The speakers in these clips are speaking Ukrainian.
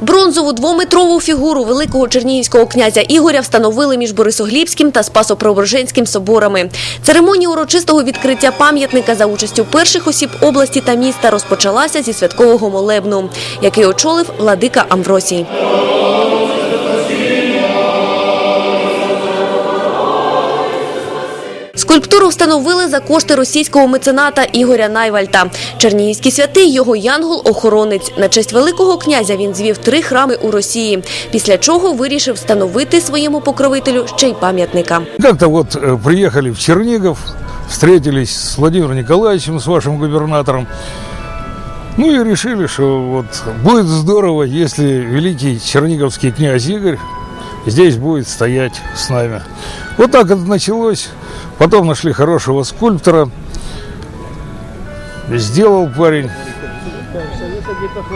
Бронзову двометрову фігуру великого чернігівського князя Ігоря встановили між Борисоглібським та Спасо-Преображенським соборами. Церемонія урочистого відкриття пам'ятника за участю перших осіб області та міста розпочалася зі святкового молебну, який очолив владика Амвросій. Скульптуру встановили за кошти російського мецената Ігоря Найвальта. Чернігівський святий його янгол-охоронець. На честь великого князя він звів три храми у Росії. Після чого вирішив встановити своєму покровителю ще й пам'ятника. Как-то вот э, приехали в Чернигов, встретились с Владимиром Николаевичем, с вашим губернатором. Ну и решили, что вот будет здорово, если великий черниговский князь Игорь здесь будет стоять с нами. Вот так это началось. Потом нашли хорошего скульптора. Сделал парень.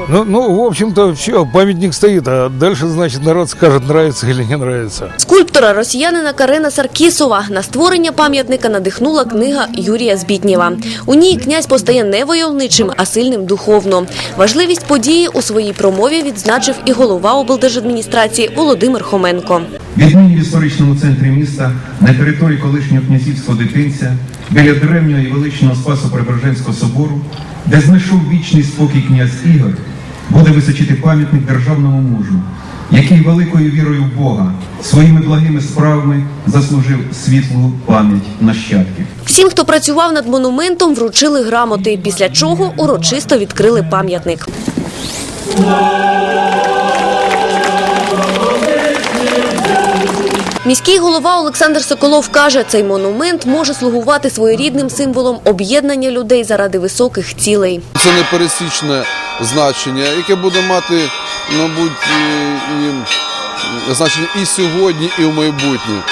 Ну, ну, в общем-то, все, памятник стоит, а дальше, значит, народ скажет, нравится или не нравится. Скульптора росіянина Карена Саркісова на створення пам'ятника надихнула книга Юрія Збітнєва. У ній князь постає не войовничим, а сильним духовно. Важливість події у своїй промові відзначив і голова облдержадміністрації Володимир Хоменко. Віднині в історичному центрі міста, на території колишнього князівського дитинця, біля древнього і величного Спасо-Преображенського собору, де знайшов вічний спокій князь Ігор, буде височити пам'ятник державному мужу, який великою вірою в Бога своїми благими справами заслужив світлу пам'ять нащадків. Всім, хто працював над монументом, вручили грамоти, після чого урочисто відкрили пам'ятник. Міський голова Олександр Соколов каже, цей монумент може слугувати своєрідним символом об'єднання людей заради високих цілей. Це непересічне значення, яке буде мати, мабуть, і, і значення і сьогодні, і в майбутнє.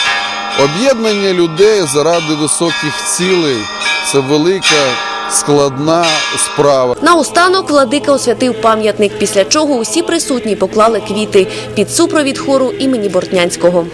Об'єднання людей заради високих цілей це велика, складна справа. Наостанок владика освятив пам'ятник, після чого усі присутні поклали квіти під супровід хору імені Бортнянського.